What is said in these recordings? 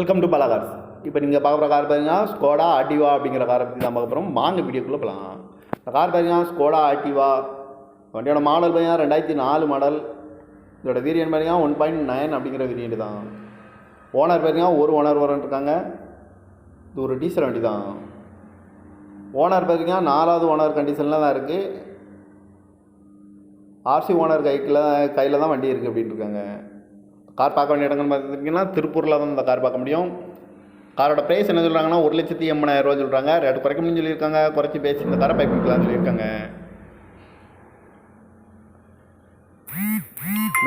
Welcome to Bala cars இப்போ நீங்கள் பார்க்குற கார் பார்த்தீங்கன்னா ஸ்கோடா ஆட்டிவா அப்படிங்கிற காரை பற்றி தான் பார்க்க போகிறோம் வாங்க வீடியோக்குள்ளே போகலாம் இந்த கார் பார்த்தீங்கன்னா ஸ்கோடா ஆக்டிவா வண்டியோட மாடல் பார்த்தீங்கன்னா ரெண்டாயிரத்தி நாலு மாடல் இதோட வேரியன்ட் பார்த்தீங்கன்னா ஒன் பாயிண்ட் நைன் அப்படிங்கிற வேரியன்ட் தான். ஓனர் பார்த்தீங்கன்னா ஒரு ஓனர் இருக்காங்க. இது ஒரு டீசல் வண்டி தான். ஓனர் பார்த்தீங்கன்னா நாலாவது ஓனர் கண்டிஷனில் தான் இருக்குது ஆர்சி ஓனர் கைக்கில் கையில் தான் வண்டி இருக்குது அப்படின்ட்டு இருக்காங்க. கார் பார்க்க வேண்டிய இடங்கள் பார்த்துட்டிங்கன்னா திருப்பூரில் தான் இந்த கார் பார்க்க முடியும். காரோட ப்ரைஸ் என்ன சொல்கிறாங்கன்னா ஒரு லட்சத்தி எண்பதாயிரம் ரூபா சொல்கிறாங்க ரேட் குறைக்க முடியும்னு சொல்லியிருக்காங்க. குறைச்சி பேசி இந்த காரை பைக் பண்ணிக்கலாம்னு சொல்லியிருக்காங்க.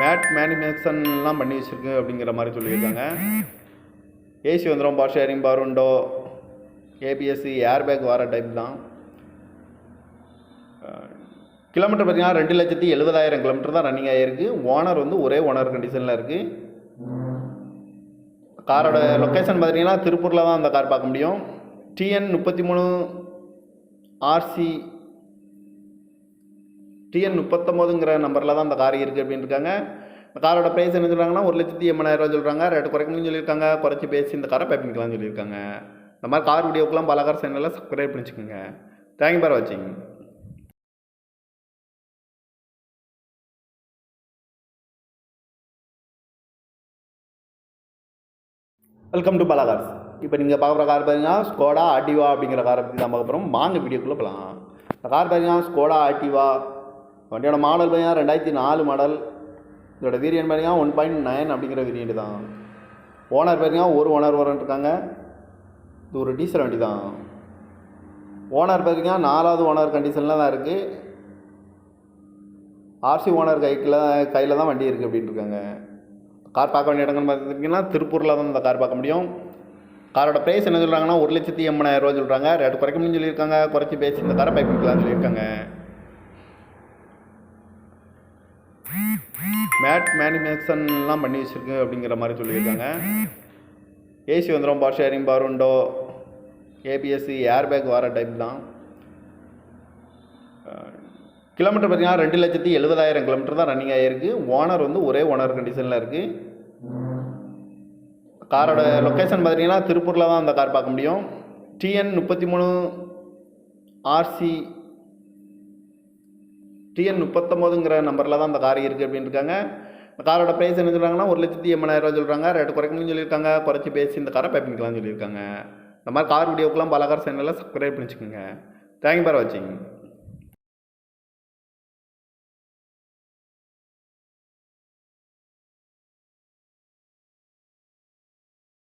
மேட் மேனிமேஷன்லாம் பண்ணி வச்சுருக்கு அப்படிங்கிற மாதிரி சொல்லியிருக்காங்க. ஏசி வந்துடும் பவர் ஷேரிங் பவர் உண்டோ ஏபிஎஸ்சி ஏர் பேக் வர டைப் தான். கிலோமீட்டர் பார்த்தீங்கன்னா ரெண்டு லட்சத்தி எழுபதாயிரம் கிலோமீட்டர் தான் ரன்னிங் ஆகிருக்கு ஓனர் வந்து ஒரே ஓனர் கண்டிஷனில் இருக்குது காரோட லொக்கேஷன் பார்த்தீங்கன்னா திருப்பூரில் தான் அந்த கார் பார்க்க முடியும். டிஎன் முப்பத்தி மூணு ஆர்சி டிஎன் முப்பத்தொம்போதுங்கிற நம்பரில் தான் அந்த கார் இருக்குது அப்படின்னு இருக்காங்க. இந்த காரோட ப்ரைஸ் என்ன சொல்கிறாங்கன்னா ஒரு லட்சத்தி எண்பதாயிரம் ரூபா சொல்கிறாங்க ரேட்டு குறைக்கணும்னு சொல்லியிருக்காங்க. குறைச்சி பேசி இந்த காரை பை சொல்லியிருக்காங்க. இந்த மாதிரி கார் வீடியோக்கெல்லாம் பல கார் சேனலில் சப்ஸ்கிரைப் பண்ணிச்சுக்கோங்க. தேங்க்யூ ஃபார் வாட்சிங் வெல்கம் டு பலாகார்ஸ் இப்போ நீங்கள் பார்க்குற கார் பார்த்தீங்கன்னா ஸ்கோடா ஆட்டிவா அப்படிங்கிற காரை பற்றி தான் பார்க்க போகிறோம் வாங்க வீடியோக்குள்ளே போகலாம் இந்த கார் பார்த்தீங்கன்னா ஸ்கோடா ஆக்டிவா வண்டியோட மாடல் பார்த்தீங்கன்னா ரெண்டாயிரத்தி நாலு மாடல் இதோட வீரியன் பார்த்தீங்கன்னா ஒன் பாயிண்ட் நைன் அப்படிங்கிற வீரியன்ட் தான். ஓனர் பார்த்தீங்கன்னா ஒரு ஓனர் இருக்காங்க. இது ஒரு டீசல் வண்டி தான். ஓனர் பார்த்தீங்கன்னா நாலாவது ஓனர் கண்டிஷனில் தான் இருக்குது ஆர்சி ஓனர் கைக்கில் கையில் தான் வண்டி இருக்குது அப்படின்னு இருக்காங்க. கார் பார்க்க வேண்டிய இடங்கள்னு பார்த்துட்டிங்கன்னா திருப்பூரில் தான் இந்த கார் பார்க்க முடியும். காரோட ப்ரைஸ் என்ன சொல்கிறாங்கன்னா ஒரு லட்சத்தி எண்பதாயிரரூவா சொல்கிறாங்க ரேட்டு குறைக்க முடியும்னு சொல்லியிருக்காங்க. குறைச்சி பேசி இந்த காரை பைக் பண்ணிக்கலாம்னு சொல்லியிருக்காங்க. மேட் மேனிமேஷன்லாம் பண்ணி வச்சுருக்கு அப்படிங்கிற மாதிரி சொல்லியிருக்காங்க. ஏசி வந்துடும் பவர் ஷேரிங் பவர் உண்டோ ஏபிஎஸ்சி ஏர் பேக் வர டைப் தான். கிலோமீட்டர் பார்த்தீங்கன்னா ரெண்டு லட்சத்தி எழுபதாயிரம் கிலோமீட்டர் தான் ரன்னிங் ஆகிருக்கு ஓனர் வந்து ஒரே ஓனர் கண்டிஷனில் இருக்குது காரோட லொக்கேஷன் பார்த்தீங்கன்னா திருப்பூரில் தான் அந்த கார் பார்க்க முடியும். டிஎன் முப்பத்தி மூணு ஆர்சி டிஎன் முப்பத்தொம்போதுங்கிற நம்பரில் தான் அந்த கார் இருக்குது அப்படின்னு இருக்காங்க. இந்த காரோட ப்ரைஸ் என்ன சொல்கிறாங்கன்னா ஒரு லட்சத்தி எண்பதாயிரம் ரூபா சொல்கிறாங்க ரேட் குறைக்கணும்னு சொல்லியிருக்காங்க. குறைச்சி பேசி இந்த காரை பை சொல்லியிருக்காங்க. இந்த மாதிரி கார் வீடியோக்கெலாம் பல கார் சேனலில் சப்ஸ்கிரைப் பண்ணிச்சுக்கோங்க. தேங்க்யூ பார் வாட்சிங்